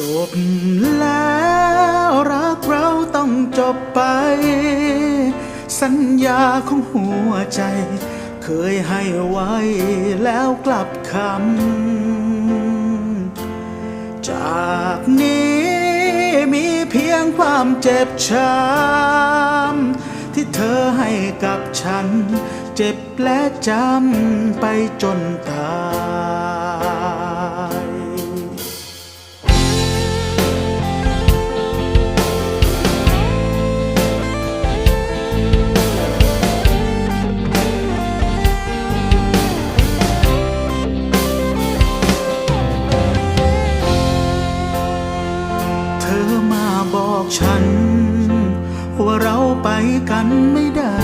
จบแล้วรักเราต้องจบไป สัญญาของหัวใจ เคยให้ไว้แล้วกลับคำ จากนี้มีเพียงความเจ็บช้ำที่เธอให้กับฉัน เจ็บและจำไปจนตาย ไปกันไม่ได้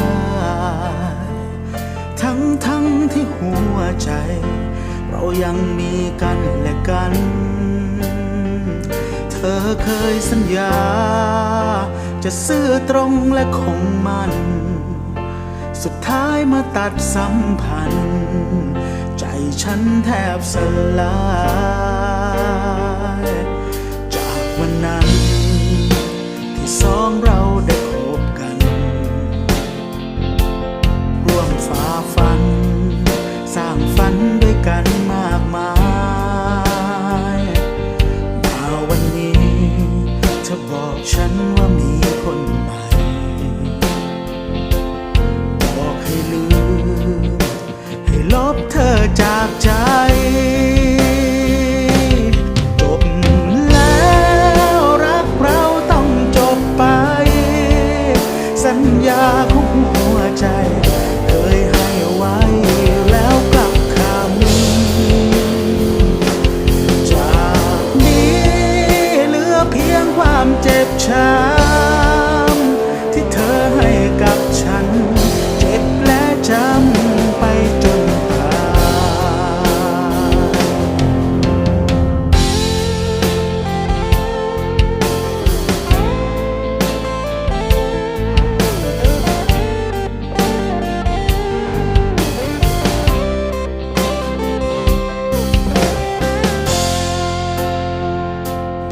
ทั้งทั้งที่หัวใจ เรายังมีกันและกัน เธอเคยสัญญา จะซื่อตรงและคงมัน สุดท้ายมาตัดสัมพันธ์ ใจฉันแทบสลาย จากวันนั้น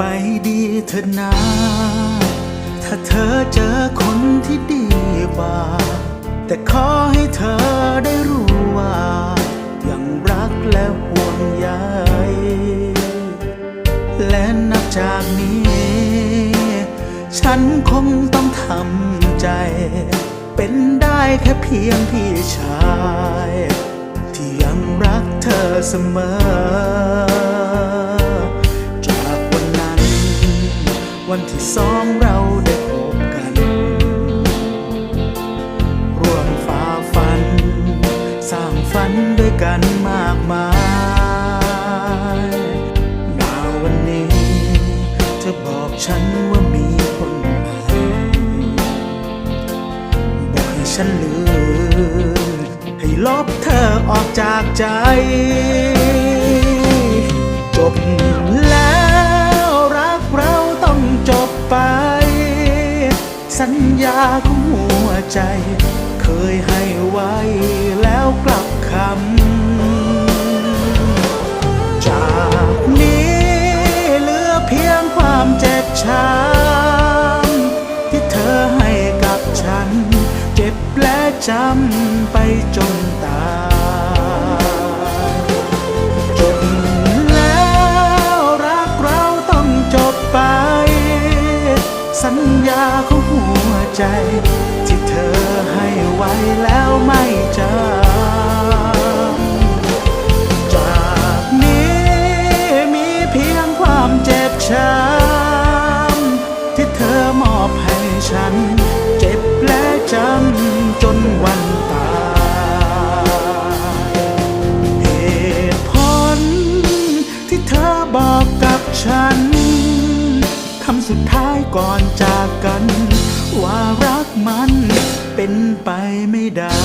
ไปดีเถิดนะถ้าเธอเจอคนที่ดีกว่า แต่ขอให้เธอได้รู้ว่า ยังรักและห่วงใยและนับจากนี้ ฉันคงต้องทำใจ เป็นได้แค่เพียงพี่ชาย ที่ยังรักเธอเสมอ วันที่สองเราได้พบกัน ร่วมฝ่าฟัน สร้างฝันด้วยกันมากมายมาวันนี้ เธอบอกฉันว่ามีคนใหม่บอกให้ฉันลืมให้ลบเธอออกจากใจ สัญญาของหัวใจ เคยให้ไว้แล้วกลับคำ จากนี้เหลือเพียงความเจ็บช้ำที่เธอให้กับฉัน เจ็บและจำไปจนตาย ใจที่เธอให้ไว้แล้วไม่จำจากนี้มีเพียงความเจ็บช้ำที่เธอมอบให้ฉัน เจ็บและจำจนวันตายเหตุผลที่เธอบอกกับฉันำสุดท้ายก่อนจากกัน ว่ารักมันเป็นไปไม่ได้